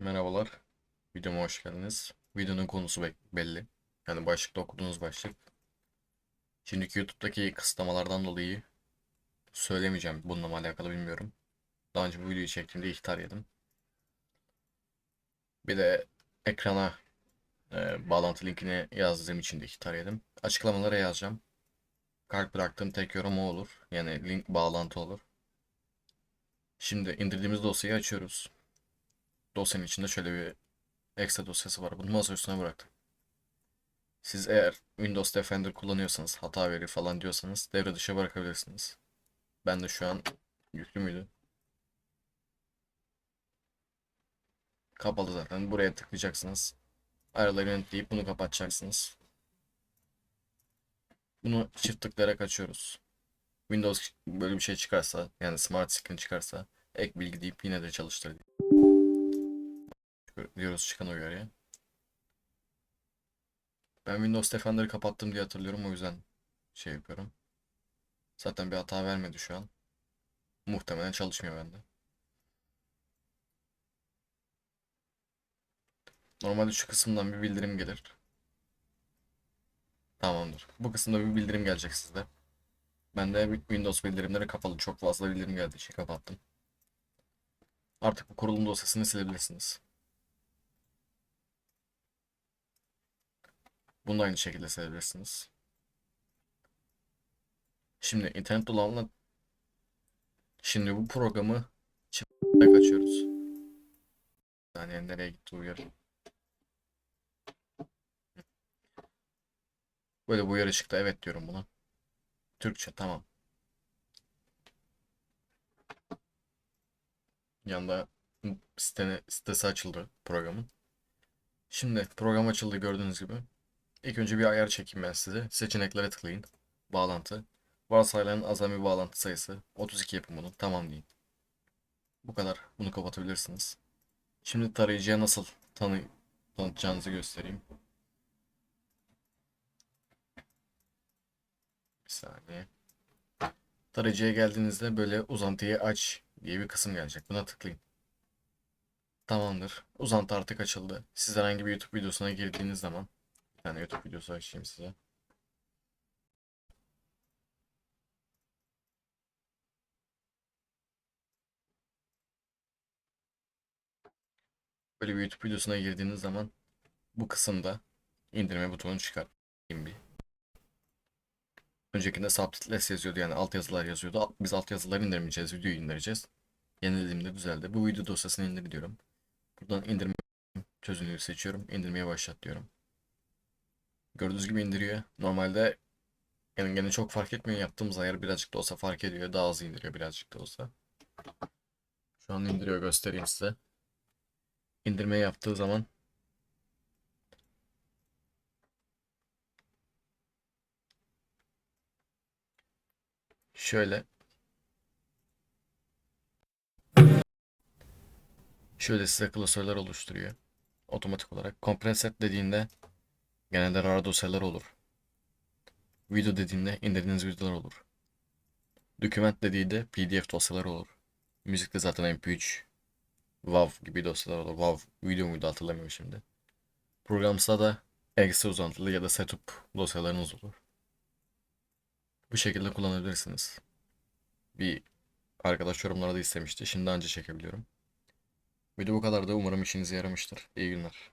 Merhabalar. Videoma hoş geldiniz. Videonun konusu be- belli. Yani başlıkta okuduğunuz başlık. Şimdiki YouTube'daki kısıtlamalardan dolayı söylemeyeceğim. Bununla alakalı bilmiyorum. Daha önce bu videoyu çektiğimde ihtar yedim. Bir de ekrana e, bağlantı linkini yazdığım için de ihtar yedim. Açıklamalara yazacağım. Kalp bıraktığım tek yorum o olur. Yani link bağlantı olur. Şimdi indirdiğimiz dosyayı açıyoruz. Dosyanın içinde şöyle bir Exe dosyası var. Bunu masa üstüne bıraktım. Siz eğer Windows Defender kullanıyorsanız, hata verir falan diyorsanız devre dışı bırakabilirsiniz. Ben de şu an yüklü müydü? Kapalı zaten. Buraya tıklayacaksınız. Ayarları yönetleyip bunu kapatacaksınız. Bunu çift tıklayarak açıyoruz. Windows böyle bir şey çıkarsa, yani Smart Screen çıkarsa ek bilgi deyip yine de çalıştır diyoruz çıkan uyarıya. Ben Windows Defender'ı kapattım diye hatırlıyorum o yüzden şey yapıyorum. Zaten bir hata vermedi şu an. Muhtemelen çalışmıyor bende. Normalde şu kısımdan bir bildirim gelir. Tamamdır. Bu kısımda bir bildirim gelecek sizde. Ben de Windows bildirimleri kapalı. Çok fazla bildirim geldiği için kapattım. Artık bu kurulum dosyasını silebilirsiniz. Bunu da aynı şekilde silebilirsiniz. Şimdi internet dolanla Şimdi bu programı çıplarak açıyoruz. Yani nereye gitti uyarı? Böyle bu uyarı çıktı. Evet diyorum buna. Türkçe tamam. Yanda sitene, sitesi açıldı programın. Şimdi program açıldı gördüğünüz gibi. İlk önce bir ayar çekeyim ben size. Seçeneklere tıklayın. Bağlantı. Varsayılan azami bağlantı sayısı. 32 yapın bunu. Tamam deyin. Bu kadar. Bunu kapatabilirsiniz. Şimdi tarayıcıya nasıl tanı tanıtacağınızı göstereyim. Bir saniye. Tarayıcıya geldiğinizde böyle uzantıyı aç diye bir kısım gelecek. Buna tıklayın. Tamamdır. Uzantı artık açıldı. Siz herhangi bir YouTube videosuna girdiğiniz zaman bir tane YouTube videosu açayım size. Böyle bir YouTube videosuna girdiğiniz zaman bu kısımda indirme butonu çıkar. Bir. Öncekinde subtitles yazıyordu yani altyazılar yazıyordu. Biz altyazıları indirmeyeceğiz, videoyu indireceğiz. Yenilediğimde düzeldi. Bu video dosyasını indir diyorum. Buradan indirme çözünürlüğü seçiyorum. İndirmeye başlat diyorum. Gördüğünüz gibi indiriyor. Normalde yani gene çok fark etmiyor. Yaptığımız ayar birazcık da olsa fark ediyor. Daha hızlı indiriyor birazcık da olsa. Şu an indiriyor göstereyim size. İndirme yaptığı zaman şöyle şöyle size klasörler oluşturuyor. Otomatik olarak. Compreset dediğinde genelde RAR dosyalar olur. Video dediğinde indirdiğiniz videolar olur. Document dediği de PDF dosyalar olur. Müzikte zaten MP3, WAV gibi dosyalar olur. WAV video muydu hatırlamıyorum şimdi. Programs'ta da exe uzantılı ya da setup dosyalarınız olur. Bu şekilde kullanabilirsiniz. Bir arkadaş yorumlarda istemişti. Şimdi anca çekebiliyorum. Video bu kadar da umarım işinize yaramıştır. İyi günler.